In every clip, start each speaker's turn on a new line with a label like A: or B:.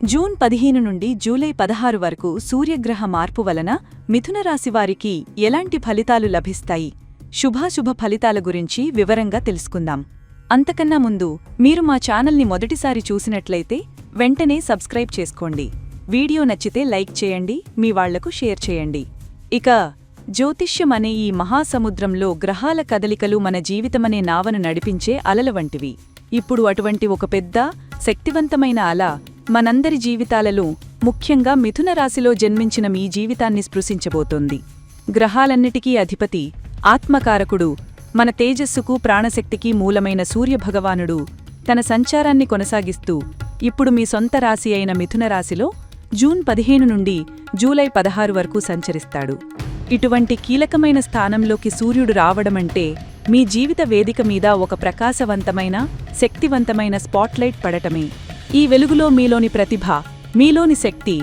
A: June పదిహేను నుండి July పదహారు వరకు సూర్యగ్రహ మార్పు వలన మిథున రాశి వారికి ఎలాంటి ఫలితాలు లభిస్తాయి? శుభాశుభ ఫలితాల గురించి వివరంగా తెలుసుకుందాం. అంతకన్నా ముందు మీరు మా ఛానల్ని మొదటిసారి చూసినట్లయితే వెంటనే సబ్స్క్రైబ్ చేసుకోండి. వీడియో నచ్చితే లైక్ చేయండి మీ వాళ్ళకు షేర్ చేయండి. ఇక జ్యోతిష్యం అనే ఈ మహాసముద్రంలో గ్రహాల కదలికలు మన జీవితమనే నావను నడిపించే అలల వంటివి. ఇప్పుడు అటువంటి ఒక పెద్ద శక్తివంతమైన అల మనందరి జీవితాలలో ముఖ్యంగా మిథున రాశిలో జన్మించిన మీ జీవితాన్ని స్పృశించబోతోంది. గ్రహాలన్నిటికీ అధిపతి ఆత్మకారకుడు మన తేజస్సుకు ప్రాణశక్తికి మూలమైన సూర్యభగవానుడు తన సంచారాన్ని కొనసాగిస్తూ ఇప్పుడు మీ సొంత రాశి అయిన మిథున రాశిలో జూన్ పదిహేను నుండి జూలై పదహారు వరకు సంచరిస్తాడు. ఇటువంటి కీలకమైన స్థానంలోకి సూర్యుడు రావడమంటే మీ జీవిత వేదిక మీద ఒక ప్రకాశవంతమైన శక్తివంతమైన స్పాట్లైట్ పడటమే. ఈ వెలుగులో మీలోని ప్రతిభ మీలోని శక్తి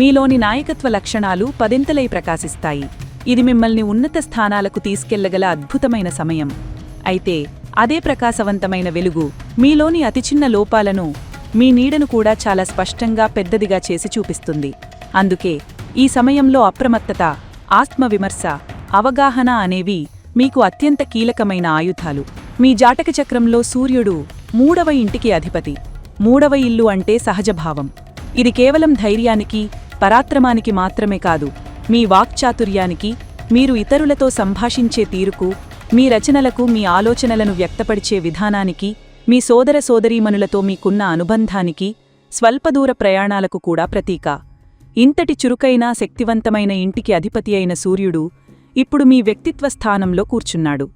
A: మీలోని నాయకత్వ లక్షణాలు పదింతలై ప్రకాశిస్తాయి. ఇది మిమ్మల్ని ఉన్నత స్థానాలకు తీసుకెళ్ళగల అద్భుతమైన సమయం. అయితే అదే ప్రకాశవంతమైన వెలుగు మీలోని అతి చిన్న లోపాలను మీ నీడను కూడా చాలా స్పష్టంగా పెద్దదిగా చేసి చూపిస్తుంది. అందుకే ఈ సమయంలో అప్రమత్తత ఆత్మవిమర్శ అవగాహన అనేవి మీకు అత్యంత కీలకమైన ఆయుధాలు. మీ జాటక చక్రంలో సూర్యుడు మూడవ ఇంటికి అధిపతి. మూడవ ఇల్లు అంటే సహజభావం. ఇది కేవలం ధైర్యానికి పరాక్రమానికి మాత్రమే కాదు మీ వాక్చాతుర్యానికి మీరు ఇతరులతో సంభాషించే తీరుకు మీ రచనలకు మీ ఆలోచనలను వ్యక్తపరిచే విధానానికి మీ సోదర సోదరీమణులతో మీకున్న అనుబంధానికి స్వల్పదూర ప్రయాణాలకు కూడా ప్రతీక. ఇంతటి చురుకైన శక్తివంతమైన ఇంటికి అధిపతి అయిన సూర్యుడు ఇప్పుడు మీ వ్యక్తిత్వ స్థానంలో కూర్చున్నాడు.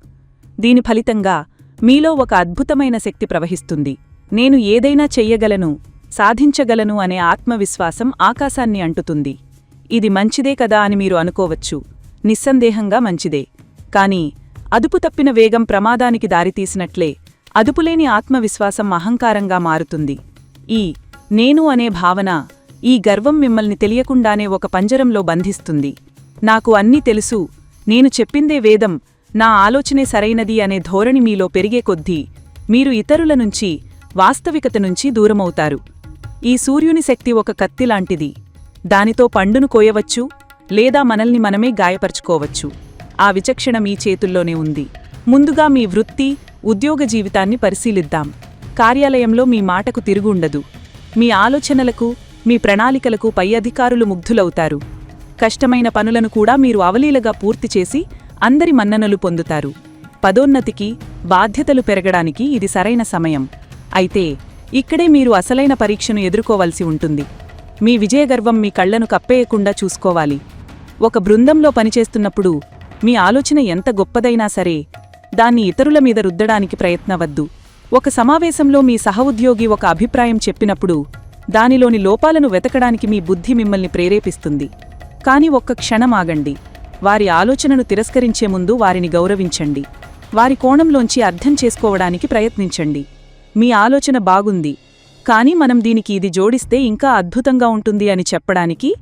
A: దీని ఫలితంగా మీలో ఒక అద్భుతమైన శక్తి ప్రవహిస్తుంది. నేను ఏదైనా చెయ్యగలను సాధించగలను అనే ఆత్మవిశ్వాసం ఆకాశాన్ని అంటుతుంది. ఇది మంచిదే కదా అని మీరు అనుకోవచ్చు. నిస్సందేహంగా మంచిదే. కాని అదుపు తప్పిన వేగం ప్రమాదానికి దారితీసినట్లే అదుపులేని ఆత్మవిశ్వాసం అహంకారంగా మారుతుంది. ఈ నేను అనే భావన ఈ గర్వం మిమ్మల్ని తెలియకుండానే ఒక పంజరంలో బంధిస్తుంది. నాకు అన్నీ తెలుసు నేను చెప్పిందే వేదం నా ఆలోచనే సరైనది అనే ధోరణి మీలో పెరిగే కొద్దీ మీరు ఇతరుల నుంచి వాస్తవికత నుంచి దూరమవుతారు. ఈ సూర్యుని శక్తి ఒక కత్తిలాంటిది దానితో పండును కోయవచ్చు లేదా మనల్ని మనమే గాయపరుచుకోవచ్చు. ఆ విచక్షణ మీ చేతుల్లోనే ఉంది. ముందుగా మీ వృత్తి ఉద్యోగ జీవితాన్ని పరిశీలిద్దాం. కార్యాలయంలో మీ మాటకు తిరుగుండదు మీ ఆలోచనలకు మీ ప్రణాళికలకు పై అధికారులు ముగ్ధులవుతారు. కష్టమైన పనులను కూడా మీరు అవలీలగా పూర్తి చేసి అందరి మన్ననలు పొందుతారు. పదోన్నతికి బాధ్యతలు పెరగడానికి ఇది సరైన సమయం. అయితే ఇక్కడే మీరు అసలైన పరీక్షను ఎదుర్కోవలసి ఉంటుంది. మీ విజయగర్వం మీ కళ్ళను కప్పేయకుండా చూసుకోవాలి. ఒక బృందంలో పనిచేస్తున్నప్పుడు మీ ఆలోచన ఎంత గొప్పదైనా సరే దాన్ని ఇతరుల మీద రుద్దడానికి ప్రయత్నవద్దు. ఒక సమావేశంలో మీ సహోద్యోగి ఒక అభిప్రాయం చెప్పినప్పుడు దానిలోని లోపాలను వెతకడానికి మీ బుద్ధి మిమ్మల్ని ప్రేరేపిస్తుంది. కాని ఒక్క క్షణం ఆగండి. వారి ఆలోచనను తిరస్కరించే ముందు వారిని గౌరవించండి. వారి కోణంలోంచి అర్థం చేసుకోవడానికి ప్రయత్నించండి. మీ ఆలోచన బాగుంది. కాని మనం దీనికి ఇది జోడిస్తే ఇంకా అద్భుతంగా ఉంటుంది అని చెప్పడానికి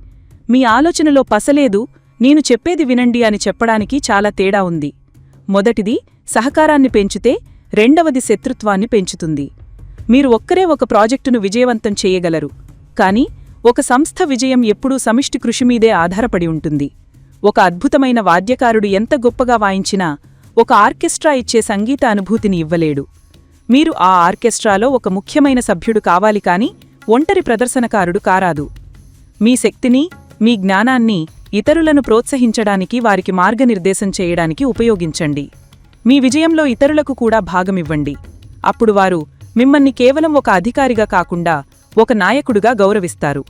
A: మీ ఆలోచనలో పసలేదు నేను చెప్పేది వినండి అని చెప్పడానికి చాలా తేడా ఉంది. మొదటిది సహకారాన్ని పెంచితే రెండవది శత్రుత్వాన్ని పెంచుతుంది. మీరు ఒక్కరే ఒక ప్రాజెక్టును విజయవంతం చేయగలరు. కాని ఒక సంస్థ విజయం ఎప్పుడూ సమిష్టి కృషిమీదే ఆధారపడి ఉంటుంది. ఒక అద్భుతమైన వాద్యకారుడు ఎంత గొప్పగా వాయించినా ఒక ఆర్కెస్ట్రా ఇచ్చే సంగీత అనుభూతిని ఇవ్వలేడు. మీరు ఆ ఆర్కెస్ట్రాలో ఒక ముఖ్యమైన సభ్యుడు కావాలి కాని ఒంటరి ప్రదర్శనకారుడు కారాదు. మీ శక్తిని మీ జ్ఞానాన్ని ఇతరులను ప్రోత్సహించడానికి వారికి మార్గనిర్దేశం చేయడానికి ఉపయోగించండి. మీ విజయంలో ఇతరులకు కూడా భాగమివ్వండి. అప్పుడు వారు మిమ్మల్ని కేవలం ఒక అధికారిగా కాకుండా ఒక నాయకుడుగా గౌరవిస్తారు.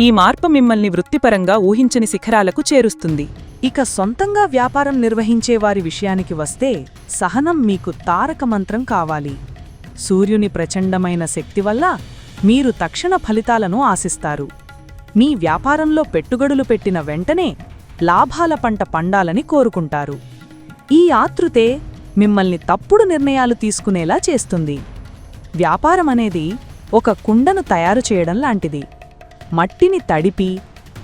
A: ఈ మార్పు మిమ్మల్ని వృత్తిపరంగా ఊహించని శిఖరాలకు చేరుస్తుంది.
B: ఇక సొంతంగా వ్యాపారం నిర్వహించేవారి విషయానికి వస్తే సహనం మీకు తారక మంత్రం కావాలి. సూర్యుని ప్రచండమైన శక్తి వల్ల మీరు తక్షణ ఫలితాలను ఆశిస్తారు. మీ వ్యాపారంలో పెట్టుబడులు పెట్టిన వెంటనే
A: లాభాల పంట పండాలని కోరుకుంటారు. ఈ ఆతృతే మిమ్మల్ని తప్పుడు నిర్ణయాలు తీసుకునేలా చేస్తుంది. వ్యాపారం అనేది ఒక కుండను తయారు చేయడం లాంటిది. మట్టిని తడిపి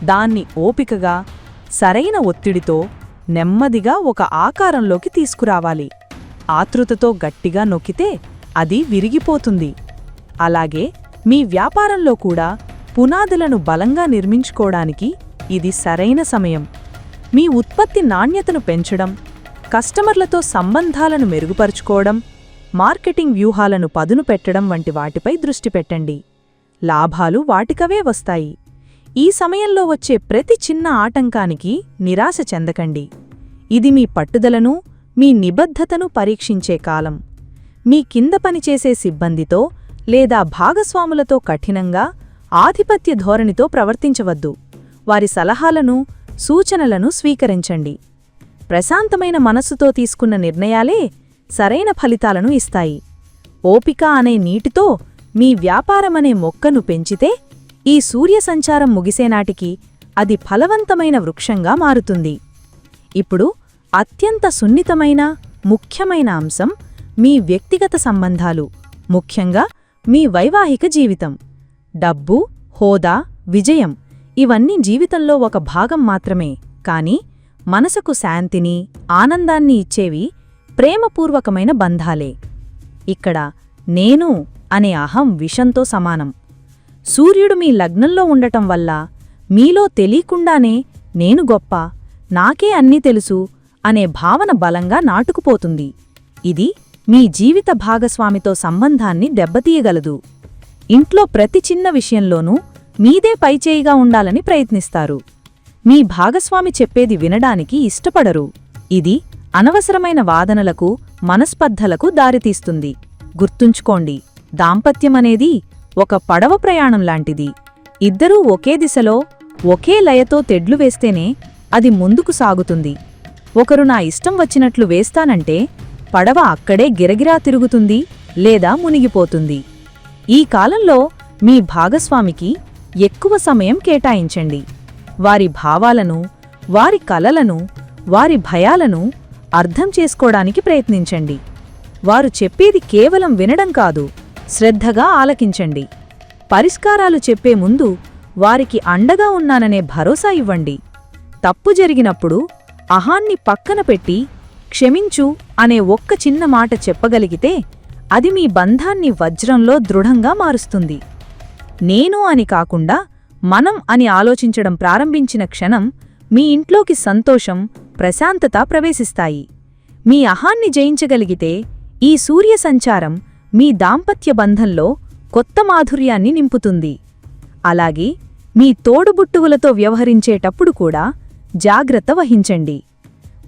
A: దాన్ని ఓపికగా సరైన ఒత్తిడితో నెమ్మదిగా ఒక ఆకారంలోకి తీసుకురావాలి. ఆతృతతో గట్టిగా నొక్కితే అది విరిగిపోతుంది. అలాగే మీ వ్యాపారంలో కూడా పునాదులను బలంగా నిర్మించుకోవడానికి ఇది సరైన సమయం. మీ ఉత్పత్తి నాణ్యతను పెంచడం కస్టమర్లతో సంబంధాలను మెరుగుపరుచుకోవడం మార్కెటింగ్ వ్యూహాలను పదును పెట్టడం వంటి వాటిపై దృష్టి పెట్టండి. లాభాలు వాటికవే వస్తాయి. ఈ సమయంలో వచ్చే ప్రతి చిన్న ఆటంకానికి నిరాశ చెందకండి. ఇది మీ పట్టుదలను మీ నిబద్ధతను పరీక్షించే కాలం. మీ కింద పనిచేసే సిబ్బందితో లేదా భాగస్వాములతో కఠినంగా ఆధిపత్య ధోరణితో ప్రవర్తించవద్దు. వారి సలహాలను సూచనలను స్వీకరించండి. ప్రశాంతమైన మనస్సుతో తీసుకున్న నిర్ణయాలే సరైన ఫలితాలను ఇస్తాయి. ఓపిక అనే నీటితో మీ వ్యాపారమనే మొక్కను పెంచితే ఈ సూర్య సంచారం ముగిసేనాటికి అది ఫలవంతమైన వృక్షంగా మారుతుంది. ఇప్పుడు అత్యంత సున్నితమైన ముఖ్యమైన అంశం మీ వ్యక్తిగత సంబంధాలు ముఖ్యంగా మీ వైవాహిక జీవితం. డబ్బు హోదా విజయం ఇవన్నీ జీవితంలో ఒక భాగం మాత్రమే. కాని మనసుకు శాంతిని ఆనందాన్ని ఇచ్చేవి ప్రేమపూర్వకమైన బంధాలే. ఇక్కడ నేను అనే అహం విషంతో సమానం. సూర్యుడు మీ లగ్నంలో ఉండటం వల్ల మీలో తెలియకుండానే నేను గొప్ప నాకే అన్నీ తెలుసు అనే భావన బలంగా నాటుకుపోతుంది. ఇది మీ జీవిత భాగస్వామితో సంబంధాన్ని దెబ్బతీయగలదు. ఇంట్లో ప్రతి చిన్న విషయంలోనూ మీదే పైచేయిగా ఉండాలని ప్రయత్నిస్తారు. మీ భాగస్వామి చెప్పేది వినడానికి ఇష్టపడరు. ఇది అనవసరమైన వాదనలకు మనస్పర్ధలకు దారితీస్తుంది. గుర్తుంచుకోండి దాంపత్యమనేది ఒక పడవ ప్రయాణం లాంటిది. ఇద్దరూ ఒకే దిశలో ఒకే లయతో తెడ్లు వేస్తేనే అది ముందుకు సాగుతుంది. ఒకరు నా ఇష్టం వచ్చినట్లు వేస్తానంటే పడవ అక్కడే గిరగిరా తిరుగుతుంది లేదా మునిగిపోతుంది. ఈ కాలంలో మీ భాగస్వామికి ఎక్కువ సమయం కేటాయించండి. వారి భావాలను వారి కలలను వారి భయాలను అర్థం చేసుకోవడానికి ప్రయత్నించండి. వారు చెప్పేది కేవలం వినడం కాదు శ్రద్ధగా ఆలకించండి. పరిష్కారాలు చెప్పే ముందు వారికి అండగా ఉన్నాననే భరోసా ఇవ్వండి. తప్పు జరిగినప్పుడు అహాన్ని పక్కన పెట్టి క్షమించు అనే ఒక్క చిన్న మాట చెప్పగలిగితే అది మీ బంధాన్ని వజ్రంలో దృఢంగా మారుస్తుంది. నేను అని కాకుండా మనం అని ఆలోచించడం ప్రారంభించిన క్షణం మీ ఇంట్లోకి సంతోషం ప్రశాంతత ప్రవేశిస్తాయి. మీ అహాన్ని జయించగలిగితే ఈ సూర్య సంచారం మీ దాంపత్య బంధంలో కొత్త మాధుర్యాన్ని నింపుతుంది. అలాగే మీ తోడుబుట్టువులతో వ్యవహరించేటప్పుడు కూడా జాగ్రత్త వహించండి.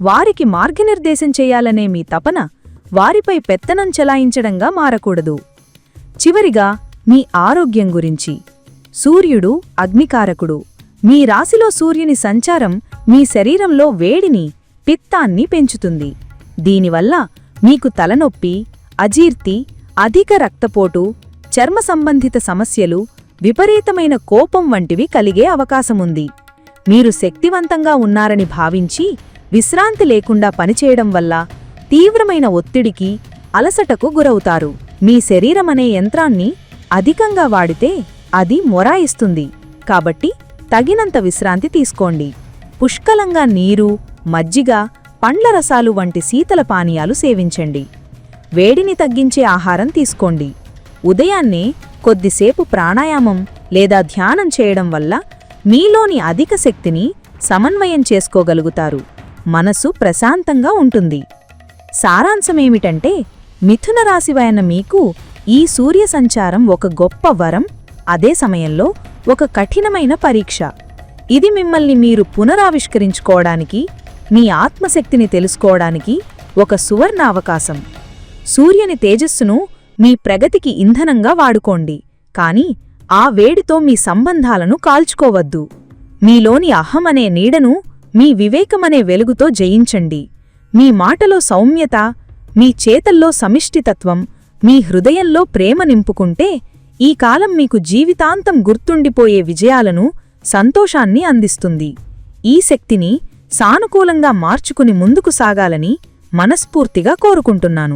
A: వారికి మార్గనిర్దేశం చేయాలనే మీ తపన వారిపై పెత్తనం చెలాయించడంగా మారకూడదు. చివరిగా మీ ఆరోగ్యం గురించి. సూర్యుడు అగ్నికారకుడు. మీ రాశిలో సూర్యుని సంచారం మీ శరీరంలో వేడిని పిత్తాన్ని పెంచుతుంది. దీనివల్ల మీకు తలనొప్పి అజీర్తి అధిక రక్తపోటు చర్మ సంబంధిత సమస్యలు విపరీతమైన కోపం వంటివి కలిగే అవకాశముంది. మీరు శక్తివంతంగా ఉన్నారని భావించి విశ్రాంతి లేకుండా పనిచేయడం వల్ల తీవ్రమైన ఒత్తిడికి అలసటకు గురవుతారు. మీ శరీరమనే యంత్రాన్ని అధికంగా వాడితే అది మొరాయిస్తుంది. కాబట్టి తగినంత విశ్రాంతి తీసుకోండి. పుష్కలంగా నీరు మజ్జిగ పండ్ల రసాలు వంటి శీతల పానీయాలు సేవించండి. వేడిని తగ్గించే ఆహారం తీసుకోండి. ఉదయాన్నే కొద్దిసేపు ప్రాణాయామం లేదా ధ్యానం చేయడం వల్ల మీలోని అధిక శక్తిని సమన్వయం చేసుకోగలుగుతారు. మనసు ప్రశాంతంగా ఉంటుంది. సారాంశమేమిటంటే మిథున రాశివైన మీకు ఈ సూర్య సంచారం ఒక గొప్ప వరం అదే సమయంలో ఒక కఠినమైన పరీక్ష. ఇది మిమ్మల్ని మీరు పునరావిష్కరించుకోవడానికి మీ ఆత్మశక్తిని తెలుసుకోవడానికి ఒక సువర్ణ అవకాశం సూర్యుని తేజస్సును మీ ప్రగతికి ఇంధనంగా వాడుకోండి. కాని ఆ వేడితో మీ సంబంధాలను కాల్చుకోవద్దు. మీలోని అహం అనే నీడను మీ వివేకమనే వెలుగుతో జయించండి. మీ మాటలో సౌమ్యత మీ చేతల్లో సమిష్టితత్వం మీ హృదయంలో ప్రేమ నింపుకుంటే ఈ కాలం మీకు జీవితాంతం గుర్తుండిపోయే విజయాలను సంతోషాన్ని అందిస్తుంది. ఈ శక్తిని సానుకూలంగా మార్చుకుని ముందుకు సాగాలని మనస్ఫూర్తిగా కోరుకుంటున్నాను.